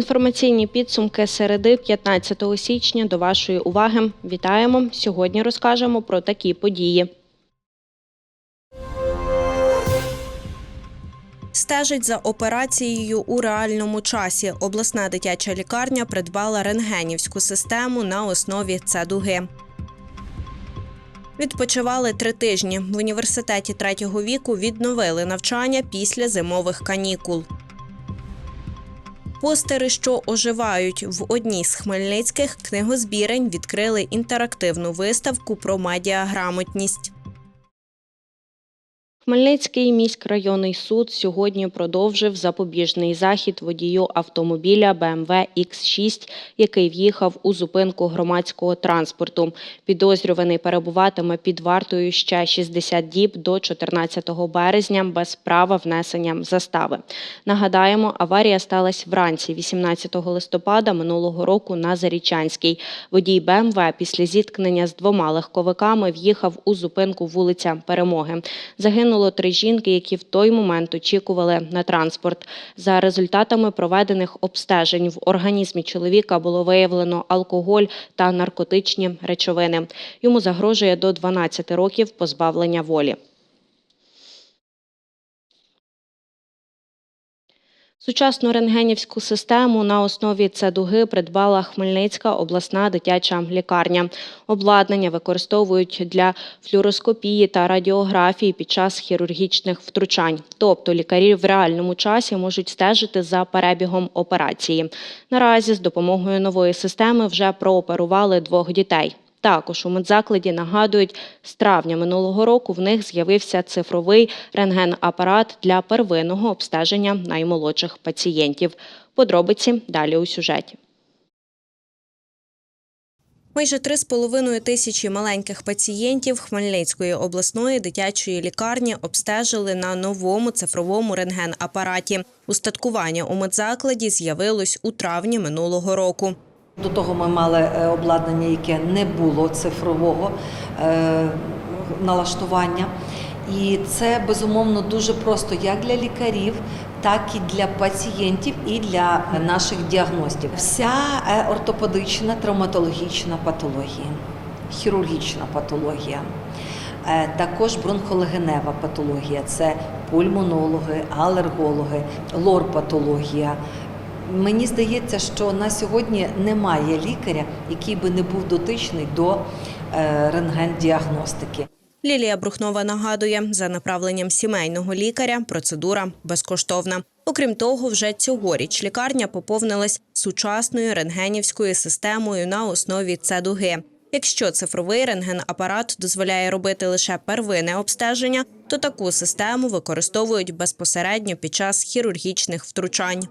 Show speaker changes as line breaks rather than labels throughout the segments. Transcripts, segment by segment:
Інформаційні підсумки середи 15 січня до вашої уваги. Вітаємо! Сьогодні розкажемо про такі події. Стежить за операцією у реальному часі. Обласна дитяча лікарня придбала рентгенівську систему на основі цедуги. Відпочивали три тижні. В університеті третього віку відновили навчання після зимових канікул. Постери, що оживають в одній з хмельницьких книгозбірень, відкрили інтерактивну виставку про медіаграмотність. Хмельницький міськрайонний суд сьогодні продовжив запобіжний захід водію автомобіля BMW X6, який в'їхав у зупинку громадського транспорту. Підозрюваний перебуватиме під вартою ще 60 діб до 14 березня без права внесення застави. Нагадаємо, аварія сталася вранці 18 листопада минулого року на Зарічанській. Водій БМВ після зіткнення з двома легковиками в'їхав у зупинку вулиця Перемоги. Загинуло три жінки, які в той момент очікували на транспорт. За результатами проведених обстежень в організмі чоловіка було виявлено алкоголь та наркотичні речовини. Йому загрожує до 12 років позбавлення волі. Сучасну рентгенівську систему на основі цедуги придбала Хмельницька обласна дитяча лікарня. Обладнання використовують для флюороскопії та радіографії під час хірургічних втручань. Тобто лікарі в реальному часі можуть стежити за перебігом операції. Наразі з допомогою нової системи вже прооперували двох дітей. Також у медзакладі нагадують, з травня минулого року в них з'явився цифровий рентген-апарат для первинного обстеження наймолодших пацієнтів. Подробиці далі у сюжеті. Майже 3,5 тисячі маленьких пацієнтів Хмельницької обласної дитячої лікарні обстежили на новому цифровому рентген-апараті. Устаткування у медзакладі з'явилось у травні минулого року.
До того ми мали е, обладнання, яке не було цифрового е, налаштування. І це безумовно дуже просто як для лікарів, так і для пацієнтів, і для наших діагностів. Вся е, ортопедична травматологічна патологія, хірургічна патологія. Також бронхолегенева патологія це пульмонологи, алергологи, лор-патологія, Мені здається, що на сьогодні немає лікаря, який би не був дотичний до е, рентген-діагностики.
Лілія Брухнова нагадує, за направленням сімейного лікаря процедура безкоштовна. Окрім того, вже цьогоріч лікарня поповнилась сучасною рентгенівською системою на основі цедуги. Якщо цифровий рентген-апарат дозволяє робити лише первинне обстеження, то таку систему використовують безпосередньо під час хірургічних втручань.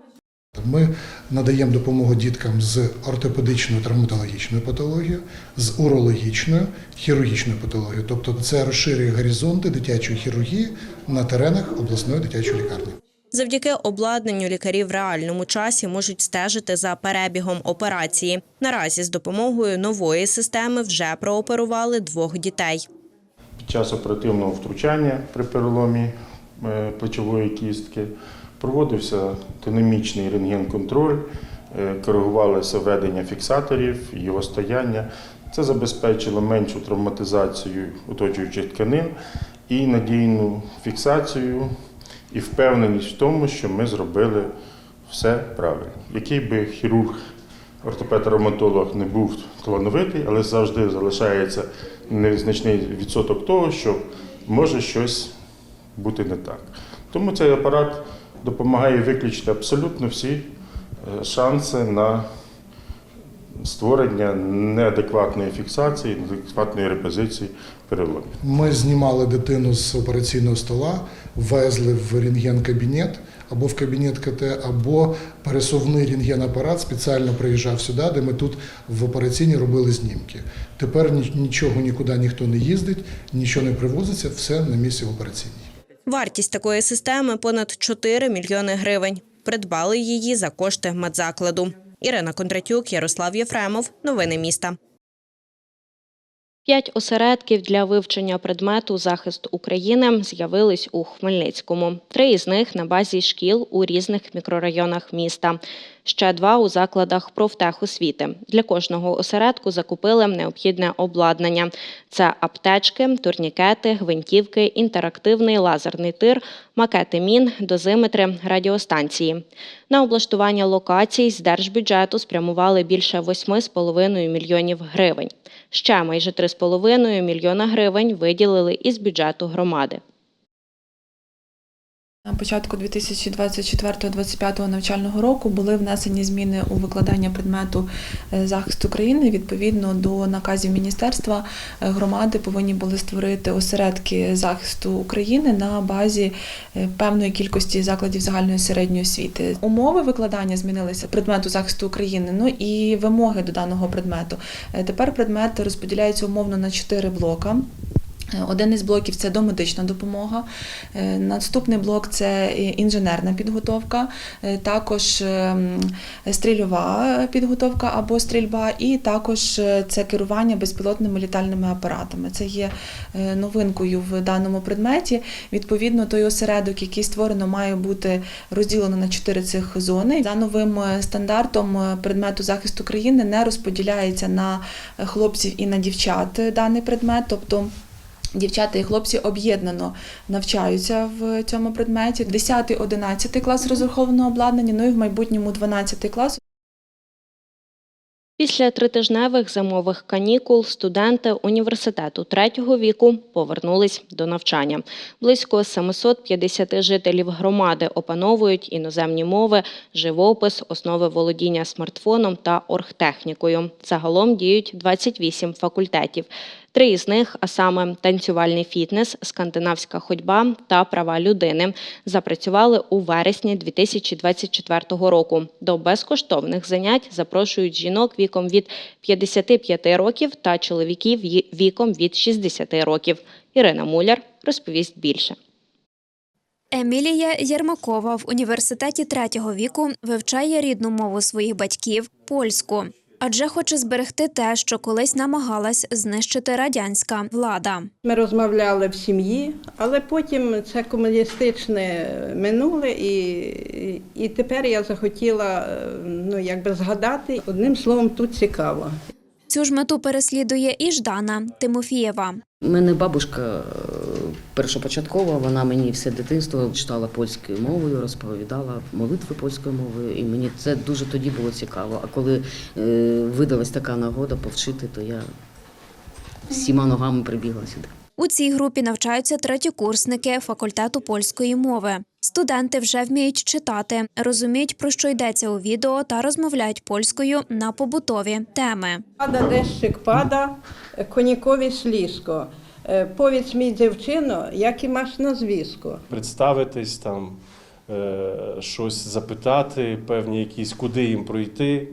Ми надаємо допомогу діткам з ортопедичною травматологічною патологією, з урологічною, хірургічною патологією. Тобто це розширює горизонти дитячої хірургії на теренах обласної дитячої лікарні.
Завдяки обладнанню лікарі в реальному часі можуть стежити за перебігом операції. Наразі з допомогою нової системи вже прооперували двох дітей.
Під час оперативного втручання при переломі е, плечової кістки проводився динамічний рентген-контроль, е, коригувалося ведення фіксаторів, його стояння. Це забезпечило меншу травматизацію оточуючих тканин і надійну фіксацію і впевненість в тому, що ми зробили все правильно. Який би хірург, ортопед-травматолог не був талановитий, але завжди залишається незначний відсоток того, що може щось бути не так. Тому цей апарат допомагає виключити абсолютно всі е, шанси на створення неадекватної фіксації, неадекватної репозиції переломів.
Ми знімали дитину з операційного стола, везли в рентген-кабінет або в кабінет КТ, або пересувний рентген-апарат спеціально приїжджав сюди, де ми тут в операційній робили знімки. Тепер нічого нікуди ніхто не їздить, нічого не привозиться, все на місці в операційній.
Вартість такої системи понад 4 мільйони гривень. Придбали її за кошти медзакладу. Ірина Кондратюк, Ярослав Єфремов. Новини міста. П'ять осередків для вивчення предмету захист України з'явились у Хмельницькому. Три із них на базі шкіл у різних мікрорайонах міста. Ще два у закладах профтехосвіти. Для кожного осередку закупили необхідне обладнання. Це аптечки, турнікети, гвинтівки, інтерактивний лазерний тир, макети мін, дозиметри, радіостанції. На облаштування локацій з держбюджету спрямували більше 8,5 мільйонів гривень. Ще майже 3,5 мільйона гривень виділили із бюджету громади.
На початку 2024-2025 навчального року були внесені зміни у викладання предмету е, захист України. Відповідно до наказів міністерства е, громади повинні були створити осередки захисту України на базі е, певної кількості закладів загальної середньої освіти. Умови викладання змінилися предмету захисту України. Ну і вимоги до даного предмету. Тепер предмет розподіляється умовно на чотири блока. Один із блоків це домедична допомога. Е, Наступний блок це інженерна підготовка, е, також ем, стрільова підготовка або стрільба, і також е, це керування безпілотними літальними апаратами. Це є новинкою в даному предметі. Відповідно, той осередок, який створено, має бути розділено на чотири цих зони. За новим стандартом предмету захисту країни не розподіляється на хлопців і на дівчат даний предмет, тобто. Дівчата і хлопці об'єднано навчаються в цьому предметі. 10-11 клас розрахованого обладнання, ну і в майбутньому 12 клас.
Після тритижневих зимових канікул студенти університету третього віку повернулись до навчання. Близько 750 жителів громади опановують іноземні мови, живопис, основи володіння смартфоном та оргтехнікою. Загалом діють 28 факультетів. Три із них, а саме танцювальний фітнес, скандинавська ходьба та права людини, запрацювали у вересні 2024 року. До безкоштовних занять запрошують жінок віком від 55 років та чоловіків віком від 60 років. Ірина Муляр розповість більше.
Емілія Єрмакова в університеті третього віку вивчає рідну мову своїх батьків польську, адже хоче зберегти те, що колись намагалась знищити радянська влада.
Ми розмовляли в сім'ї, але потім це комуністичне минуле, і, і тепер я захотіла ну, якби згадати. Одним словом, тут цікаво.
Цю ж мету переслідує і Ждана Тимофієва.
У мене бабушка е, першопочаткова, вона мені все дитинство читала польською мовою, розповідала молитви польською мовою, і мені це дуже тоді було цікаво. А коли е, видалась така нагода повчити, то я всіма ногами прибігла сюди.
У цій групі навчаються третєкурсники факультету польської мови. Студенти вже вміють читати, розуміють, про що йдеться у відео та розмовляють польською на побутові теми.
Пада дещик пада, конікові слізко. Е, Повідь мій дівчино, як і маш на зв'язку.
представитись, там, е, щось запитати, певні якісь, куди їм пройти,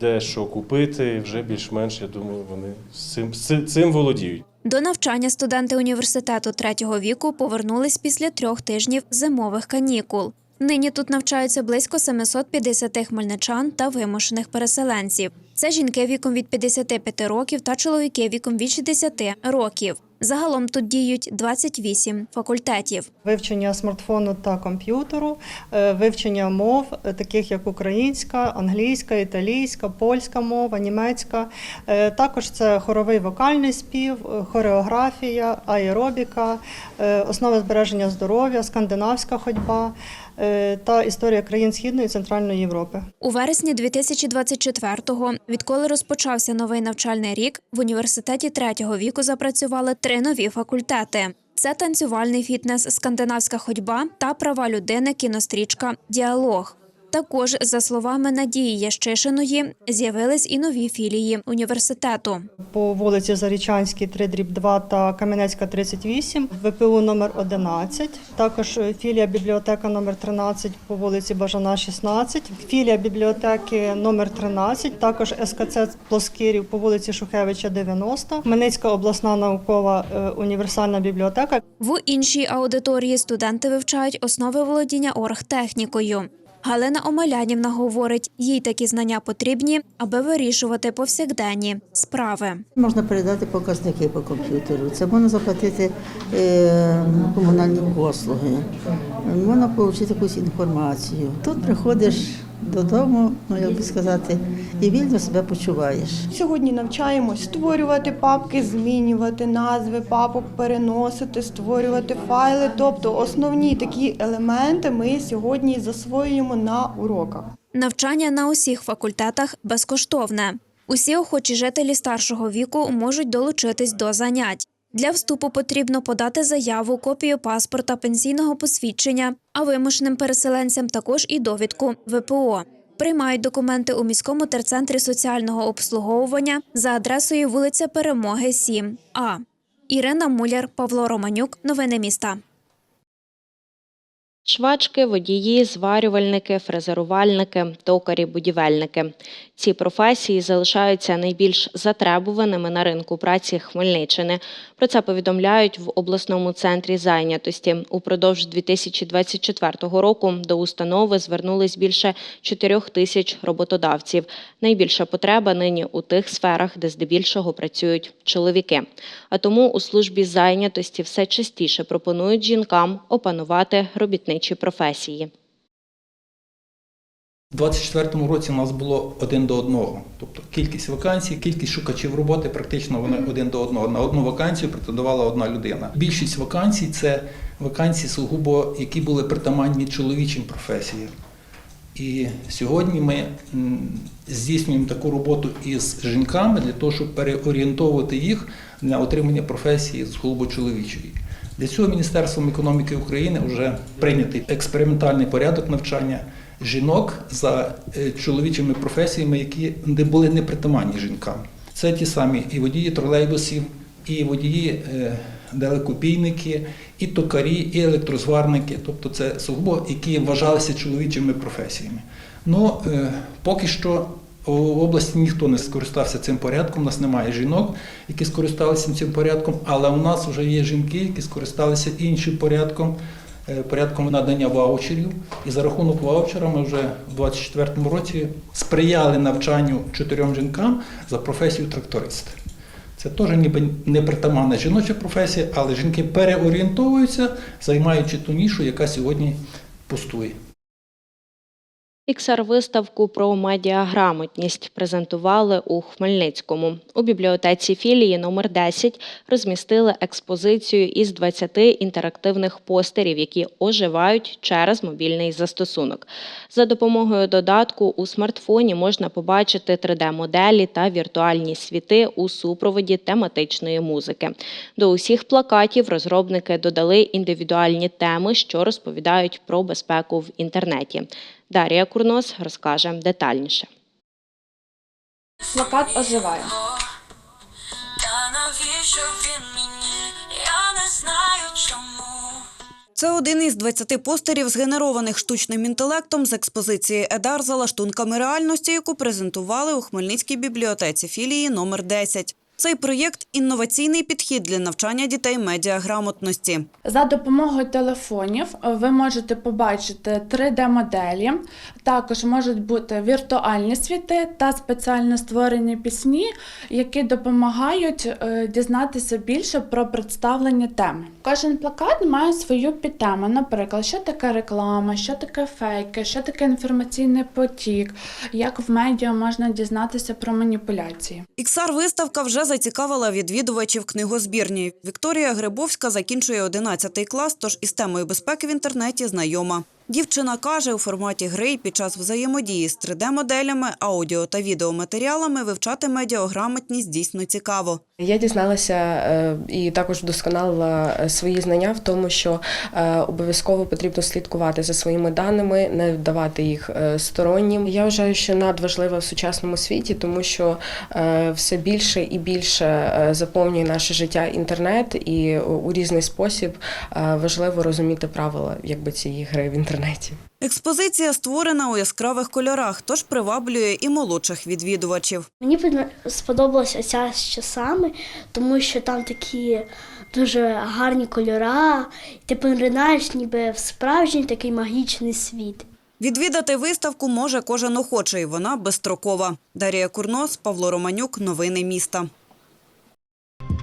де що купити. Вже більш-менш, я думаю, вони цим, цим володіють.
До навчання студенти університету третього віку повернулись після трьох тижнів зимових канікул. Нині тут навчаються близько 750 хмельничан та вимушених переселенців. Це жінки віком від 55 років та чоловіки віком від 60 років. Загалом тут діють 28 факультетів.
Вивчення смартфону та комп'ютеру, е, вивчення мов, е, таких як українська, англійська, італійська, польська мова, німецька. Е, Також це хоровий вокальний спів, хореографія, аеробіка, основи збереження здоров'я, скандинавська ходьба та історія країн Східної і Центральної Європи.
У вересні 2024-го, відколи розпочався новий навчальний рік, в університеті третього віку запрацювали три нові факультети. Це танцювальний фітнес, скандинавська ходьба та права людини, кінострічка Діалог. Також, за словами Надії Ящишиної, з'явились і нові філії університету.
По вулиці Зарічанській, 3 дріб 2 та Кам'янецька 38, ВПУ номер 11, також е, філія бібліотека номер 13 по вулиці Бажана 16, філія бібліотеки номер 13, також СКЦ Плоскирів по вулиці Шухевича 90, Хмельницька обласна наукова е, універсальна бібліотека,
В іншій аудиторії студенти вивчають основи володіння оргтехнікою. Галина Омелянівна говорить, їй такі знання потрібні, аби вирішувати повсякденні справи.
Можна передати показники по комп'ютеру. Це можна заплатити е, комунальні послуги, можна отримати якусь інформацію. Тут приходиш додому, ну як би сказати, і вільно себе почуваєш.
Сьогодні навчаємось створювати папки, змінювати назви папок, переносити, створювати файли. Тобто основні такі елементи ми сьогодні засвоюємо на уроках.
Навчання на усіх факультетах безкоштовне. Усі охочі жителі старшого віку можуть долучитись до занять. Для вступу потрібно подати заяву, копію паспорта, пенсійного посвідчення, а вимушеним переселенцям також і довідку ВПО. Приймають документи у міському терцентрі соціального обслуговування за адресою вулиця Перемоги 7 А. Ірина Муляр, Павло Романюк. Новини міста.
Швачки, водії, зварювальники, фрезерувальники, токарі, будівельники. Ці професії залишаються найбільш затребуваними на ринку праці Хмельниччини. Про це повідомляють в обласному центрі зайнятості. Упродовж 2024 року до установи звернулись більше 4 тисяч роботодавців. Найбільша потреба нині у тих сферах, де здебільшого працюють чоловіки. А тому у службі зайнятості все частіше пропонують жінкам опанувати робітничі професії.
У 2024 році у нас було один до одного. Тобто кількість вакансій, кількість шукачів роботи практично вони один до одного. На одну вакансію претендувала одна людина. Більшість вакансій це вакансії сугубо, які були притаманні чоловічим професіям. І сьогодні ми здійснюємо таку роботу із жінками для того, щоб переорієнтовувати їх на отримання професії сугубо чоловічої. Для цього Міністерством економіки України вже прийнятий експериментальний порядок навчання жінок за е, чоловічими професіями, які не були непритаманні жінкам. Це ті самі і водії тролейбусів, і водії е, далекобійники, і токарі, і електрозварники, тобто це сугубо, які вважалися чоловічими професіями. Ну, е, поки що в області ніхто не скористався цим порядком, у нас немає жінок, які скористалися цим порядком, але у нас вже є жінки, які скористалися іншим порядком, порядком надання ваучерів. І за рахунок ваучера ми вже в 2024 році сприяли навчанню чотирьом жінкам за професію тракторист. Це теж ніби непритаманна жіноча професія, але жінки переорієнтовуються, займаючи ту нішу, яка сьогодні пустує.
XR-виставку про медіаграмотність презентували у Хмельницькому. У бібліотеці філії номер 10 розмістили експозицію із 20 інтерактивних постерів, які оживають через мобільний застосунок. За допомогою додатку у смартфоні можна побачити 3D-моделі та віртуальні світи у супроводі тематичної музики. До усіх плакатів розробники додали індивідуальні теми, що розповідають про безпеку в інтернеті. Дар'я Курнос розкаже детальніше.
Плакат оживає.
Та навіщо він? Я не знаю чому.
Це один із 20 постерів, згенерованих штучним інтелектом з експозиції Едар за лаштунками реальності, яку презентували у Хмельницькій бібліотеці філії номер 10. Цей проєкт інноваційний підхід для навчання дітей медіаграмотності.
За допомогою телефонів ви можете побачити 3D-моделі, також можуть бути віртуальні світи та спеціально створені пісні, які допомагають е, дізнатися більше про представлені теми. Кожен плакат має свою підтему, наприклад, що таке реклама, що таке фейки, що таке інформаційний потік, як в медіа можна дізнатися про маніпуляції.
XR-виставка вже зацікавила відвідувачів книгозбірні. Вікторія Грибовська закінчує 11 клас, тож із темою безпеки в інтернеті знайома. Дівчина каже, у форматі гри під час взаємодії з 3D-моделями, аудіо та відеоматеріалами вивчати медіаграмотність дійсно цікаво.
Я дізналася е, і також вдосконалила е, свої знання в тому, що е, обов'язково потрібно слідкувати за своїми даними, не давати їх стороннім. Я вважаю, що надважливо в сучасному світі, тому що все більше і більше заповнює наше життя інтернет, і у різний спосіб важливо розуміти правила якби цієї гри в інтернеті.
Експозиція створена у яскравих кольорах, тож приваблює і молодших відвідувачів.
Мені сподобалася ця з часами, тому що там такі дуже гарні кольора. Ти поринаєш ніби в справжній такий магічний світ.
Відвідати виставку може кожен охочий. Вона безстрокова. Дарія Курнос, Павло Романюк. Новини міста.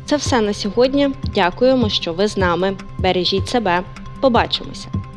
Це все на сьогодні. Дякуємо, що ви з нами. Бережіть себе. Побачимося.